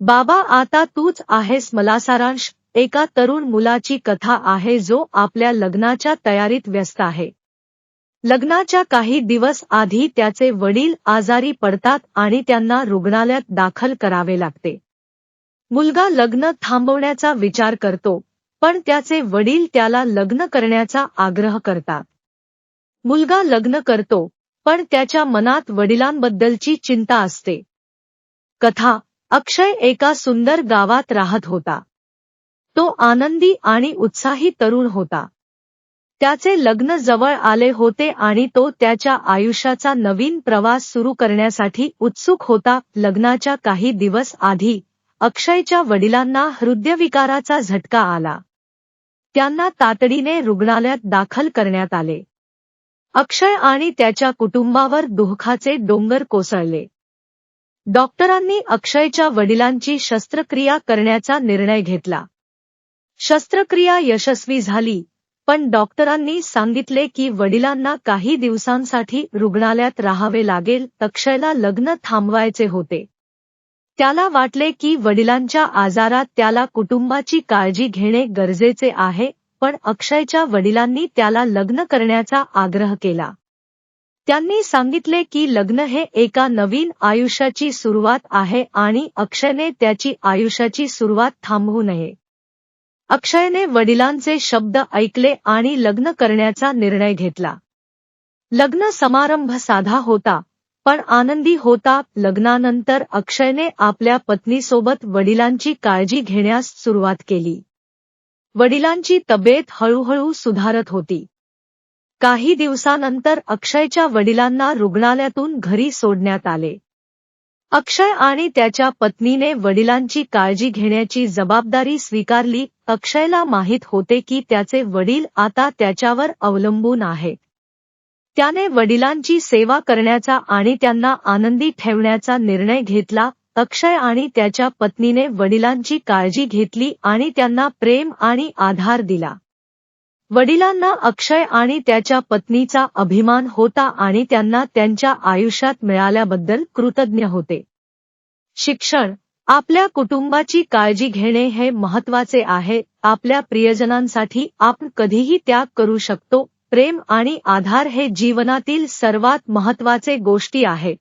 बाबा आता तूच आहेस मला सारांश. एका तरुण मुलाची कथा आहे जो आपल्या लग्नाच्या तयारीत व्यस्त आहे. लग्नाच्या काही दिवस आधी त्याचे वडील आजारी पडतात आणि त्यांना रुग्णालयात दाखल करावे लागते. मुलगा लग्न थांबवण्याचा विचार करतो पण त्याचे वडील त्याला लग्न करण्याचा आग्रह करतात. मुलगा लग्न करतो पण त्याच्या मनात वडिलांबद्दलची चिंता असते. कथा अक्षय एका सुंदर गावात राहत होता. तो आनंदी आणि उत्साही तरुण होता. त्याचे लग्न जवळ आले होते आणि तो त्याच्या आयुष्याचा नवीन प्रवास सुरू करण्यासाठी उत्सुक होता. लग्नाच्या काही दिवस आधी अक्षयच्या वडिलांना हृदयविकाराचा झटका आला. त्यांना तातडीने रुग्णालयात दाखल करण्यात आले. अक्षय आणि त्याच्या कुटुंबावर दुःखाचे डोंगर कोसळले. डॉक्टरांनी अक्षयच्या वडिलांची शस्त्रक्रिया करण्याचा निर्णय घेतला. शस्त्रक्रिया यशस्वी झाली पण डॉक्टरांनी सांगितले की वडिलांना काही दिवसांसाठी रुग्णालयात राहावे लागेल अक्षयला लग्न थांबवायचे होते. त्याला वाटले की वडिलांच्या आजारात त्याला कुटुंबाची काळजी घेणे गरजेचे आहे पण अक्षयच्या वडिलांनी त्याला लग्न करण्याचा आग्रह केला. त्यांनी सांगितले की लग्न हे एका नवीन आयुष्याची सुरुवात आहे आणि अक्षयने त्याची आयुष्याची सुरुवात थांबवू नये. अक्षयने वडिलांचे शब्द ऐकले आणि लग्न करण्याचा निर्णय घेतला. लग्न समारंभ साधा होता पण आनंदी होता लग्नानंतर अक्षयने आपल्या पत्नीसोबत वडिलांची काळजी घेण्यास सुरुवात केली. वडिलांची तब्येत हळूहळू सुधारत होती. काही दिवसानंतर अक्षयच्या वडिलांना रुग्णालयातून घरी सोडण्यात आले. अक्षय आणि त्याच्या पत्नीने वडिलांची काळजी घेण्याची जबाबदारी स्वीकारली. अक्षयला माहीत होते की त्याचे वडील आता त्याच्यावर अवलंबून आहेत. त्याने वडिलांची सेवा करण्याचा आणि त्यांना आनंदी ठेवण्याचा निर्णय घेतला. अक्षय आणि त्याच्या पत्नीने वडिलांची काळजी घेतली आणि त्यांना प्रेम आणि आधार दिला. वडिलांना अक्षय आणि त्याच्या पत्नीचा अभिमान होता आणि त्यांना त्यांच्या आयुष्यात मिळाल्याबद्दल कृतज्ञ होते. शिक्षण आपल्या कुटुंबाची काळजी घेणे हे महत्त्वाचे आहे. आपल्या प्रियजनांसाठी आपण कधीही त्याग करू शकतो. प्रेम आणि आधार हे जीवनातील सर्वात महत्त्वाचे गोष्टी आहेत